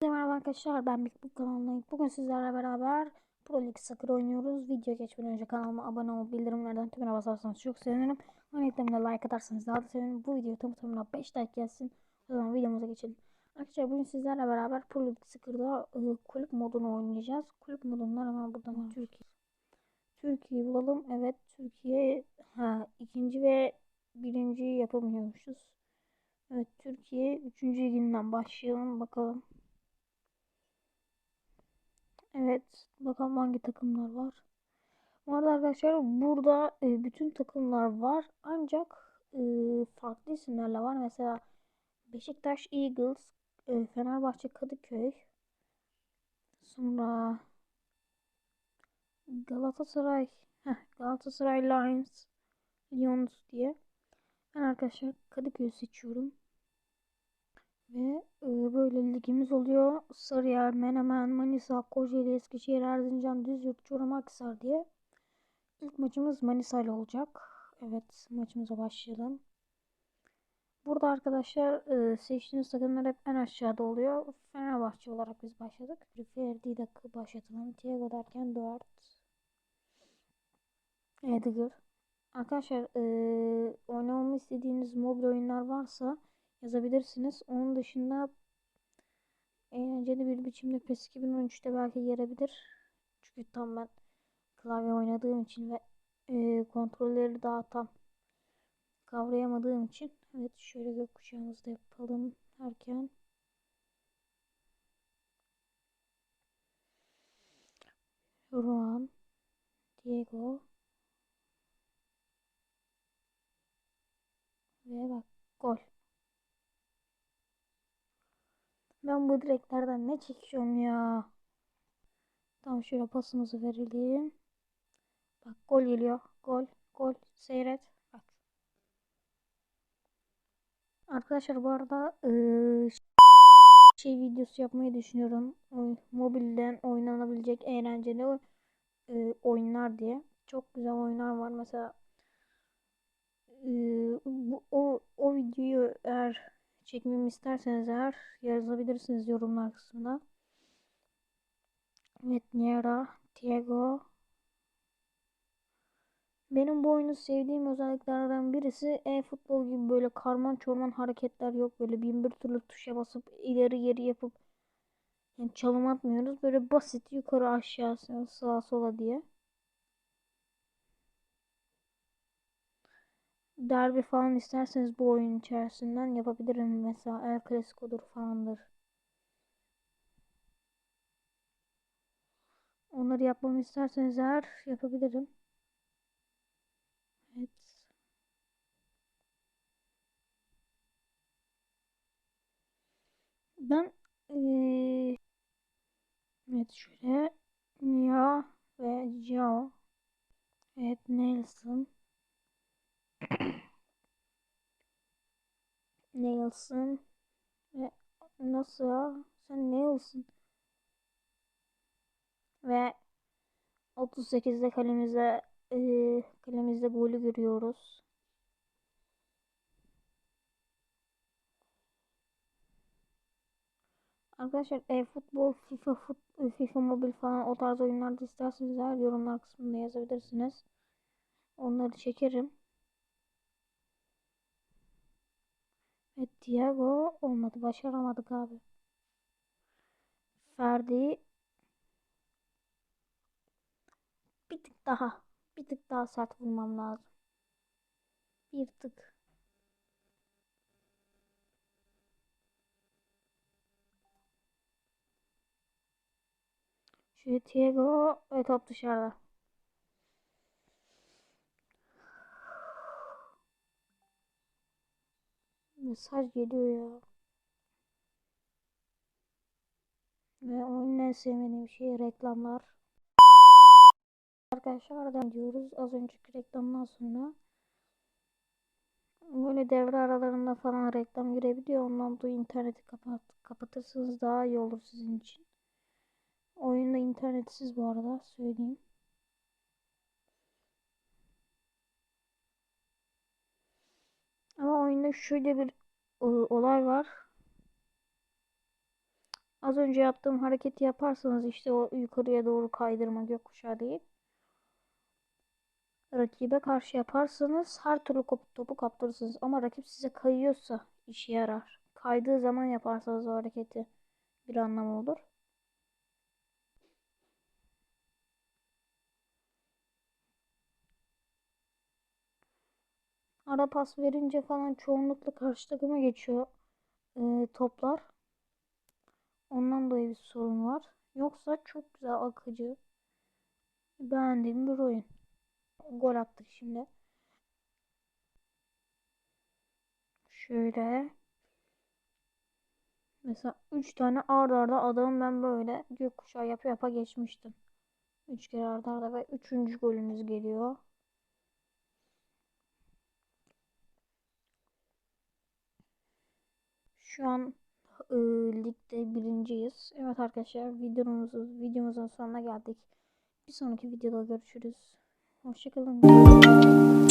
Merhaba arkadaşlar ben Book kanalındayım. Bugün sizlerle beraber Pro League Soccer oynuyoruz. Video geçmeden önce kanalıma abone olup bildirimlerden tümüne basarsanız çok sevinirim. Örneklerimde like atarsanız daha da sevinirim. Bu video tam tamına 5 like gelsin. O zaman videomuza geçelim. Arkadaşlar bugün sizlerle beraber Pro League Soccer'da e, kulüp modunu oynayacağız. Kulüp modunlar hemen buradan Türkiye. Türkiye bulalım. Evet Türkiye ha, ikinci ve birinci yapamıyormuşuz. Evet Türkiye 3. liginden başlayalım bakalım. Evet. Bakalım hangi takımlar var. Bu arada arkadaşlar burada e, bütün takımlar var. Ancak e, farklı isimlerle var. Mesela Beşiktaş Eagles, e, Fenerbahçe Kadıköy. Sonra Galatasaray heh, Galatasaray Lions Lions diye. Ben arkadaşlar Kadıköy'ü seçiyorum. Ve e, böyle ligimiz oluyor. Sarıyer, Menemen, Manisa, Kocaeli, Eskişehir, Erzincan, Düzürt, Çorum, Akhisar diye. İlk maçımız Manisa ile olacak. Evet maçımıza başlayalım. Burada arkadaşlar e, seçtiğiniz takımlar hep en aşağıda oluyor. Fenerbahçe olarak biz başladık. Ferdi dakika başlatalım. Thiago derken Duart. Edgar. Arkadaşlar e, oynamamı istediğiniz mobil oyunlar varsa yazabilirsiniz. Onun dışında eğlenceli bir biçimde PES 2013'te belki gelebilir. Çünkü tam ben klavye oynadığım için ve e, kontrolleri daha tam kavrayamadığım için evet şöyle gökkuşağımızı da yapalım derken Ruan Diego ve bak gol. Ben bu direklerden ne çekiyorum ya. Tamam şöyle pasımızı verelim. Bak gol geliyor. Gol. Gol. Seyret. Bak. Arkadaşlar bu arada ıı, şey videosu yapmayı düşünüyorum. Mobilden oynanabilecek eğlenceli ıı, oyunlar diye. Çok güzel oyunlar var. Mesela ıı, bu, o, o videoyu eğer çekmemi isterseniz eğer yazabilirsiniz yorumlar kısmına. Evet Niera, Diego. Benim bu oyunu sevdiğim özelliklerden birisi e-futbol gibi böyle karman çorman hareketler yok. Böyle bin bir türlü tuşa basıp ileri geri yapıp yani çalım atmıyoruz. Böyle basit yukarı aşağı sağa sola diye. Derbi falan isterseniz bu oyun içerisinden yapabilirim. Mesela El Clasico'dur falandır. Onları yapmamı isterseniz eğer yapabilirim. Evet. Ben ee, evet şöyle Nia ve Jao Evet Nelson Nails'ın ve nasıl ya? Sen Nails'ın ve 38'de kalemize e, kalemizde golü görüyoruz. Arkadaşlar e-futbol, FIFA, fut, FIFA mobil falan o tarz oyunlarda isterseniz yorumlar kısmında yazabilirsiniz. Onları çekerim. Evet Diego olmadı. Başaramadık abi. Ferdi bir tık daha bir tık daha sert vurmam lazım. Bir tık. Şu Diego ve top dışarıda. Mesaj geliyor ya. Ve oyunun en sevmediğim şey reklamlar. Arkadaşlar da diyoruz az önceki reklamdan sonra. Böyle devre aralarında falan reklam girebiliyor. Ondan dolayı interneti kapat kapatırsanız daha iyi olur sizin için. Oyunda internetsiz bu arada söyleyeyim. Ama oyunda şöyle bir olay var. Az önce yaptığım hareketi yaparsanız işte o yukarıya doğru kaydırma gökkuşağı değil. Rakibe karşı yaparsanız her türlü topu kaptırırsınız. Ama rakip size kayıyorsa işe yarar. Kaydığı zaman yaparsanız o hareketi bir anlamı olur. Ara pas verince falan çoğunlukla karşı takıma geçiyor e, toplar. Ondan dolayı bir sorun var. Yoksa çok güzel akıcı. Beğendiğim bir oyun. Gol attık şimdi. Şöyle. Mesela 3 tane ard arda adamı ben böyle gökkuşağı yapa yapa geçmiştim. 3 kere ard arda ve 3. golümüz geliyor. Şu an e, ligde birinciyiz. Evet arkadaşlar videomuzun, videomuzun sonuna geldik. Bir sonraki videoda görüşürüz. Hoşçakalın.